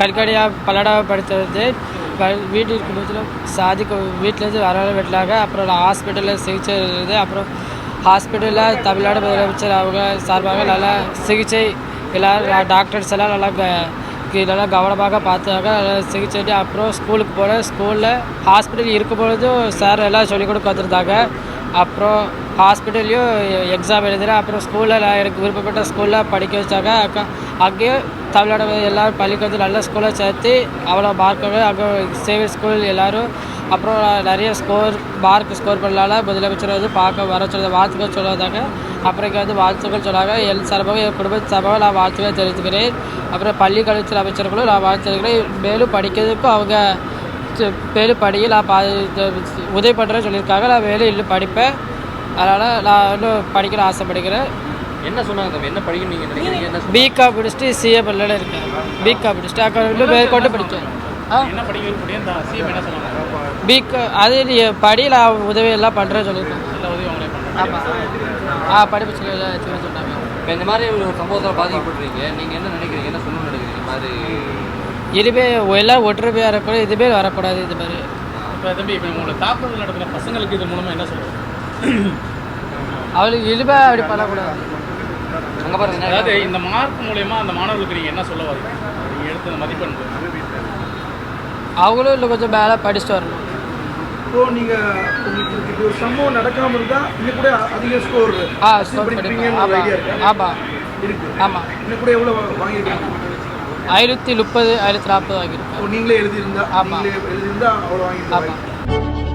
கல்கடியாக பல்லடாவை படித்தது இருக்கும் இருக்கும்போது சாதிக்கு வீட்டிலேருந்து வர விடலாங்க அப்புறம் ஹாஸ்பிட்டலில் சிகிச்சை இருந்தது அப்புறம் ஹாஸ்பிட்டலில் தமிழ்நாடு முதலமைச்சர் அவங்க சார்பாக நல்லா சிகிச்சை எல்லோரும் டாக்டர்ஸ் எல்லாம் நல்லா க நல்லா கவனமாக பார்த்தாங்க. நல்லா சிகிச்சை அப்புறம் ஸ்கூலுக்கு போனேன் ஸ்கூலில் ஹாஸ்பிட்டல் இருக்கும் பொழுதும் சார் எல்லாம் சொல்லிக் கொடுக்க வந்திருந்தாங்க. அப்புறம் ஹாஸ்பிட்டல்லையும் எக்ஸாம் எழுதுகிறேன் அப்புறம் ஸ்கூலில் நான் எனக்கு விருப்பப்பட்ட ஸ்கூலில் படிக்க வச்சாங்க. அக்கா அங்கேயும் தமிழ்நாடு எல்லாரும் பள்ளிக்கு வந்து நல்ல ஸ்கூலில் சேர்த்து அவ்வளோ மார்க்கு அங்கே சேவை ஸ்கூல் எல்லோரும் அப்புறம் நிறைய ஸ்கோர் மார்க் ஸ்கோர் பண்ணலால முதலமைச்சர் வந்து பார்க்க வர சொல்ல வாழ்த்துக்கள் சொல்லுவதாங்க அப்புறம் இங்கே வந்து வாழ்த்துக்கள் சொன்னாங்க. என் சார்பாக என் குடும்ப சார்பாக நான் வாழ்த்துக்கள் தெரிவித்துக்கிறேன். அப்புறம் பள்ளி கல்வித்துறை அமைச்சர்களும் நான் வாழ்த்து தெரிவிக்கிறேன் மேலும் படிக்கிறதுக்கும் அவங்க மேலும் படிக்க நான் பா இது உதவி பண்ணுறேன்னு சொல்லியிருக்காங்க. நான் இன்னும் படிப்பேன். அதனால் நான் இன்னும் படிக்கிற ஆசைப்படுகிறேன். என்ன சொன்னாங்க தம்பி? என்ன படிக்கணும் நீங்கள் நினைக்கிறீங்க? என்ன பிகா முடிச்சுட்டு சிஏ பண்ணல இருக்கேன். பிகா முடிச்சுட்டு அக்கா இன்னும் மேற்கொண்டு படித்தேன் பிகா அது நீ படி நான் உதவி எல்லாம் பண்ணுறேன்னு பண்ணுறாங்க ஆமாம் ஆ படிப்பு சொல்லி சொன்னாங்க. இப்போ இந்த மாதிரி ஒரு சம்பவத்தில் பாதிக்கப்பட்டிருக்கீங்க. நீங்கள் என்ன நினைக்கிறீங்க? என்ன சொல்லணும்னு நினைக்கிறீங்க? இந்த மாதிரி இனிமே எல்லாம் ஒற்றுமையாக இருக்கணும் இதுமே வரக்கூடாது இது மாதிரி. இப்போ தம்பி இப்போ உங்களை தாக்குதல் நடத்தின பசங்களுக்கு இது மூலமாக என்ன சொல்லுங்கள் அவளுக்கு இனிமே அப்படி பண்ணக்கூடாது. அங்கே பாருங்க அதாவது இந்த மார்க் மூலயமா அந்த மாணவர்களுக்கு நீங்கள் என்ன சொல்ல வரீங்க? நீங்கள் எடுத்த இந்த மதிப்பெண் அவங்களும் இன்னும் கொஞ்சம் மேலே படிச்சுட்டு வரணும். இப்போ நீங்க உங்களுக்கு இப்படி ஒரு சம்பவம் நடக்காம இருந்தா இன்னும் கூட அதிக ஸ்கோர் ஆ ஸ்கோர் ஆமாம் ஆமாம் இருக்கு? ஆமாம் இன்னும் கூட எவ்வளவு வாங்கியிருக்கீங்க? ஐநூற்றி முப்பது ஐநூற்றி நாற்பது வாங்கியிருக்கேன். நீங்களே எழுதியிருந்தா ஆமா. நீங்களே எழுதியிருந்தா அவ்வளோ வாங்கியிருக்கீங்க ஆமாம்